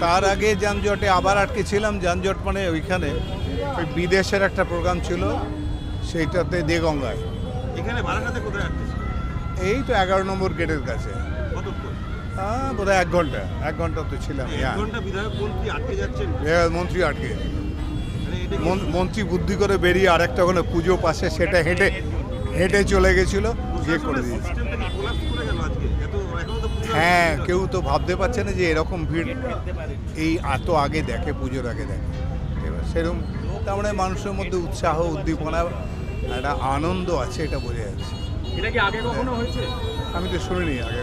তার আগে যানজটে আবার আটকে ছিলাম যানজট মানে ওইখানে ওই বিদেশের একটা প্রোগ্রাম ছিল সেইটাতে দেগঙ্গায়। এখানে বারাসাতে কোথায় আটকেছে এই তো এগারো নম্বর গেটের কাছে। হ্যাঁ বোধহয় এক ঘণ্টা এক ঘণ্টা তো ছিলাম হ্যাঁ। মন্ত্রী আটকে মানে মন- মন্ত্রী বুদ্ধি করে বেরিয়ে আরেকটা ওখানে পুজো পাশে সেটা হেঁটে হেঁটে চলে গেছিল। যে করে দিয়েছে। সিস্টেমটা কি collapse করে গেল আজকে। এত এখনও তো পুজো হ্যাঁ কেউ তো ভাবতে পারছে না যে এরকম ভিড় এই এত আগে দেখে পুজোর আগে দেখে। এবার সেরকম তার মানে মানুষের মধ্যে উৎসাহ উদ্দীপনা একটা আনন্দ আছে এটা বোঝা যাচ্ছে। এটা কি আগে কখনো হয়েছে? আমি তো শুনিনি আগে।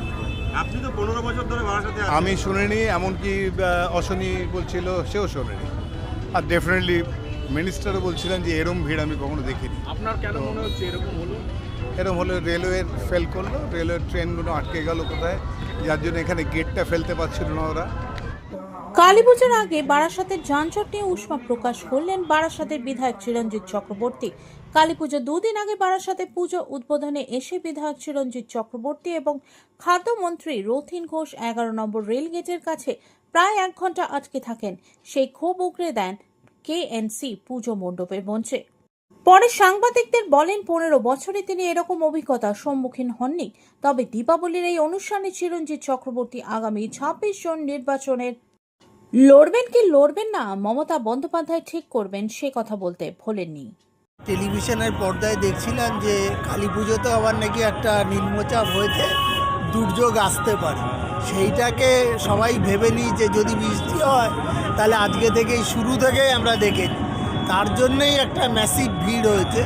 আপনি তো পনেরো বছর ধরে বারাসাতে আমি শুনিনি এমনকি অশনি বলছিল সেও শোনেনি। আর ডেফিনেটলি মিনিস্টারও বলছিলেন যে এরম ভিড় আমি কখনো দেখিনি। আপনার কেন মনে হচ্ছে এরকম হলো? এরম হলে রেলওয়ের ফেল করল, রেলওয়ের ট্রেনগুলো আটকে গেল কোথায়? যার জন্য এখানে গেটটা ফেলতে পারছিল না ওরা। কালী পুজোর আগে বারাসাতের যানজট নিয়ে উষ্মা প্রকাশ করলেন বারাসাতের বিধায়ক চিরঞ্জিত চক্রবর্তী। কালী পুজো দুদিন আগে বারাসাতে পুজো উদ্বোধনে এসে বিধায়ক চিরঞ্জিত চক্রবর্তী এবং খাদ্যমন্ত্রী রথিন ঘোষ এগারো নম্বর রেল গেটের কাছে প্রায় এক ঘণ্টা আটকে থাকেন। সেই ক্ষোভ উগড়ে দেন কে কেএনসি পুজো মণ্ডপের মঞ্চে। পরে সাংবাদিকদের বলেন, পনেরো বছরে তিনি এরকম অভিজ্ঞতার সম্মুখীন হননি। তবে দীপাবলির এই অনুষ্ঠানে চিরঞ্জিত চক্রবর্তী আগামী ছাব্বিশ জন নির্বাচনের লড়বেন কি লড়বেন না, মমতা বন্দ্যোপাধ্যায় ঠিক করবেন সে কথা বলতে ভোলেননি। টেলিভিশনের পর্দায় দেখছিলাম যে কালী পুজোতে আবার নাকি একটা নিম্নচাপ হয়েছে, দুর্যোগ আসতে পারে। সেইটাকে সবাই ভেবে নিই যে যদি বৃষ্টি হয়, তাহলে আজকে থেকেই শুরু থেকেই আমরা দেখেছি। তার জন্যই একটা ম্যাসিভ ভিড় হয়েছে।